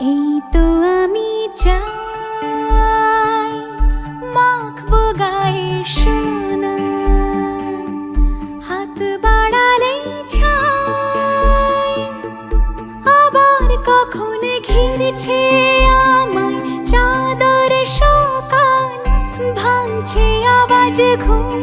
এই তো আমি চাই মাখবো গায়ে সোনা। হাত বাড়ালে ছাই। আবার কখন ঘিরেছে আমায় চাদর সকাল ভাঙছে আওয়াজ ঘুম।